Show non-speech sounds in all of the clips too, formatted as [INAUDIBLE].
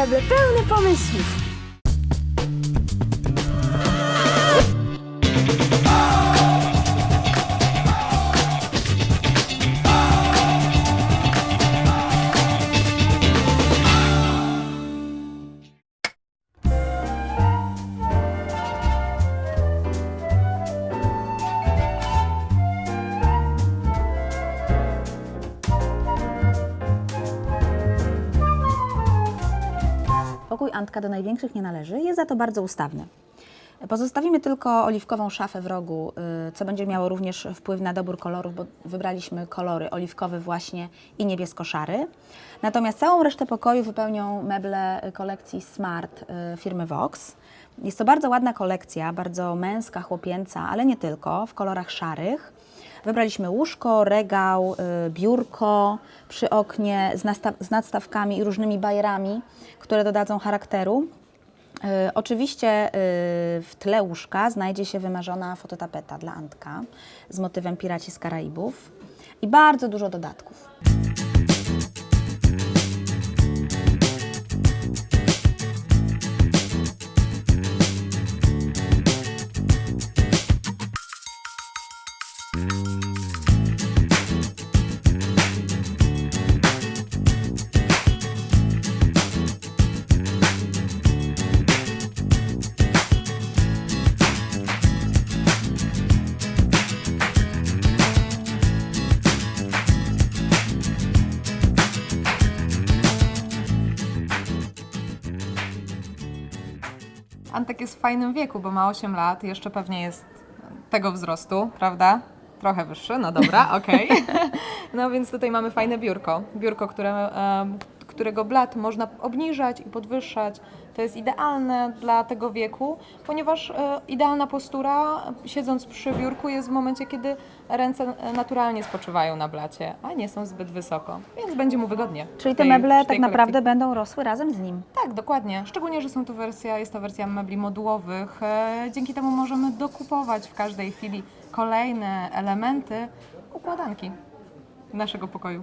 Meble pełne pomysłów. Pokój Antka do największych nie należy, jest za to bardzo ustawny. Pozostawimy tylko oliwkową szafę w rogu, y, co będzie miało również wpływ na dobór kolorów, bo wybraliśmy kolory oliwkowy właśnie i niebiesko-szary. Natomiast całą resztę pokoju wypełnią meble kolekcji Smart y, firmy Vox. Jest to bardzo ładna kolekcja, bardzo męska, chłopięca, ale nie tylko, w kolorach szarych. Wybraliśmy łóżko, regał, y, biurko przy oknie z, nadstawkami i różnymi bajerami, które dodadzą charakteru. Y, Oczywiście y, w tle łóżka znajdzie się wymarzona fototapeta dla Antka z motywem Piraci z Karaibów i bardzo dużo dodatków. Antek jest w fajnym wieku, bo ma 8 lat, jeszcze pewnie jest tego wzrostu, prawda? Trochę wyższy, no dobra, [LAUGHS] okej. No więc tutaj mamy fajne biurko. Biurko, które, którego blat można obniżać i podwyższać. To jest idealne dla tego wieku, ponieważ e, idealna postura, siedząc przy biurku, jest w momencie, kiedy ręce naturalnie spoczywają na blacie, a nie są zbyt wysoko, więc będzie mu wygodnie. Czyli te tej- meble tak kolekcji. naprawdę będą rosły razem z nim. Tak, dokładnie. Szczególnie, że są to wersja, jest to wersja mebli modułowych. E, Dzięki temu możemy dokupować w każdej chwili kolejne elementy układanki naszego pokoju.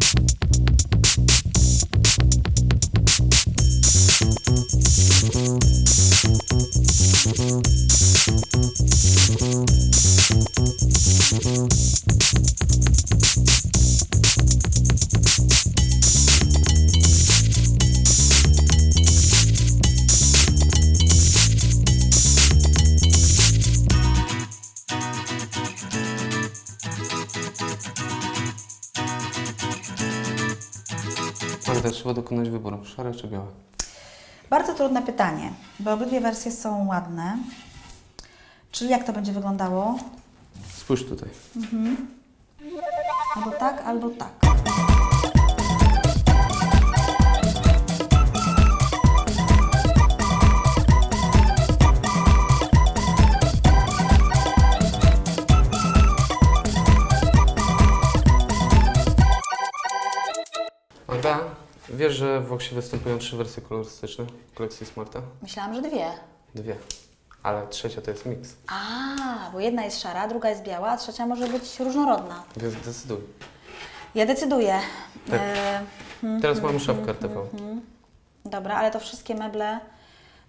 trzeba dokonać wyboru, szare czy białe? Bardzo trudne pytanie, bo obydwie wersje są ładne. Czyli jak to będzie wyglądało? Spójrz tutaj. Albo tak, albo tak. Magda, wiesz, że w Voxie występują trzy wersje kolorystyczne w kolekcji Smarta? Myślałam, że dwie. Dwie. Ale trzecia to jest miks. A, bo jedna jest szara, druga jest biała, a trzecia może być różnorodna. Więc decyduj. Ja decyduję. Tak. E, Teraz mamy szafkę RTV. dobra, ale to wszystkie meble.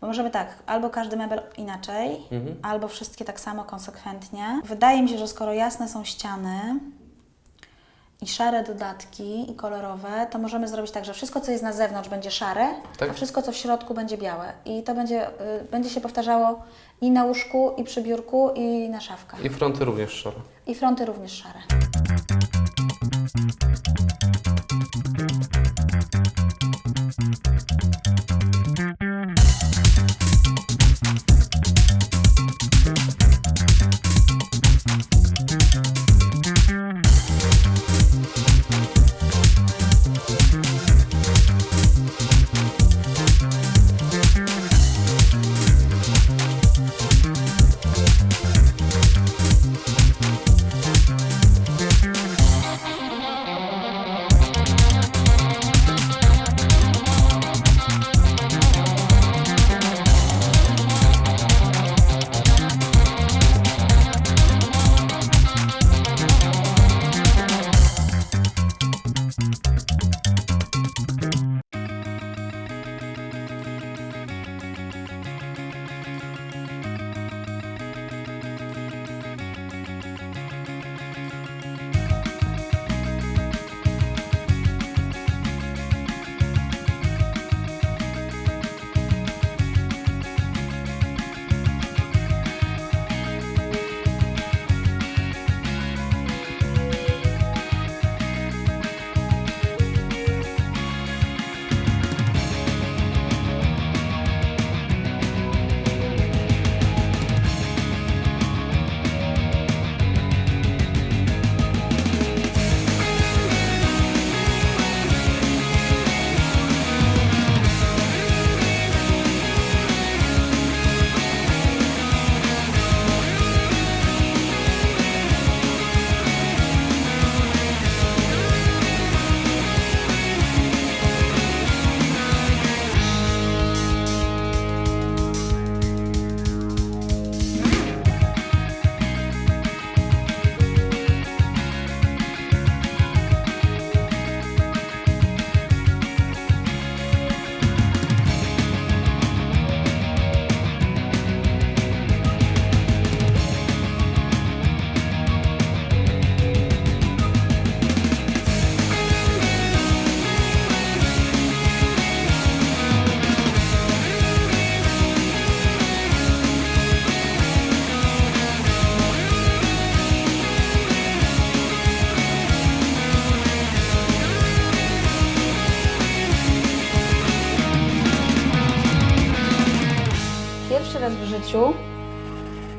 Bo możemy tak, albo każdy mebel inaczej, Mhm. albo wszystkie tak samo konsekwentnie. Wydaje mi się, że skoro jasne są ściany i szare dodatki i kolorowe, to możemy zrobić tak, że wszystko, co jest na zewnątrz będzie szare, Tak. a wszystko, co w środku będzie białe. I to będzie, y, będzie się powtarzało i na łóżku, i przy biurku, i na szafkach. I fronty również szare. I fronty również szare.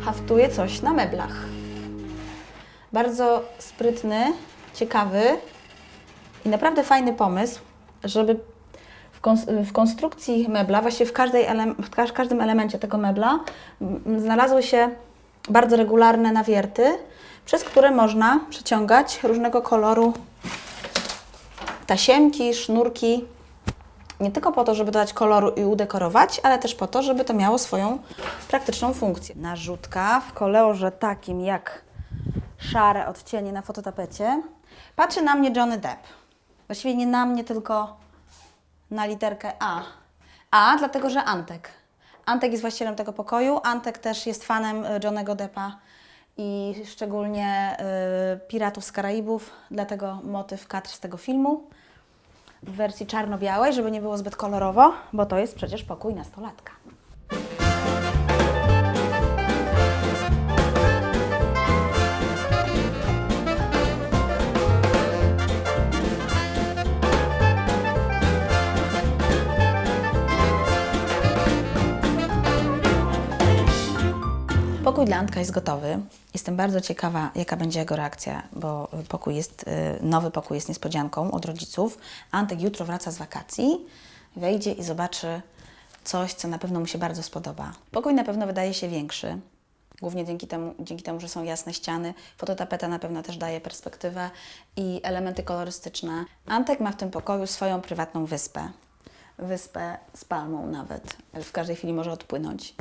Haftuje coś na meblach. Bardzo sprytny, ciekawy i naprawdę fajny pomysł, żeby w, kons- w konstrukcji mebla, właściwie w, każdej w każ- każdym elemencie tego mebla m, znalazły się bardzo regularne nawierty, przez które można przeciągać różnego koloru tasiemki, sznurki. Nie tylko po to, żeby dodać koloru i udekorować, ale też po to, żeby to miało swoją praktyczną funkcję. Narzutka w kolorze takim jak szare odcienie na fototapecie. Patrzy na mnie Johnny Depp. Właściwie nie na mnie, tylko na literkę A. A, dlatego że Antek. Antek jest właścicielem tego pokoju. Antek też jest fanem y, Johnnego Deppa i szczególnie y, Piratów z Karaibów, dlatego motyw kadr z tego filmu w wersji czarno-białej, żeby nie było zbyt kolorowo, bo to jest przecież pokój nastolatka. Pokój dla Antka jest gotowy. Jestem bardzo ciekawa, jaka będzie jego reakcja, bo pokój jest, y, nowy pokój jest niespodzianką od rodziców. Antek jutro wraca z wakacji, wejdzie i zobaczy coś, co na pewno mu się bardzo spodoba. Pokój na pewno wydaje się większy, głównie dzięki temu, dzięki temu, że są jasne ściany. Fototapeta na pewno też daje perspektywę i elementy kolorystyczne. Antek ma w tym pokoju swoją prywatną wyspę. Wyspę z palmą nawet. W każdej chwili może odpłynąć.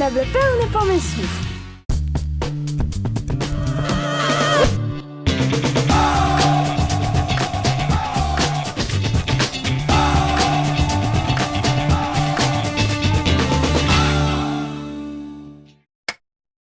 Meble pełne pomysłów.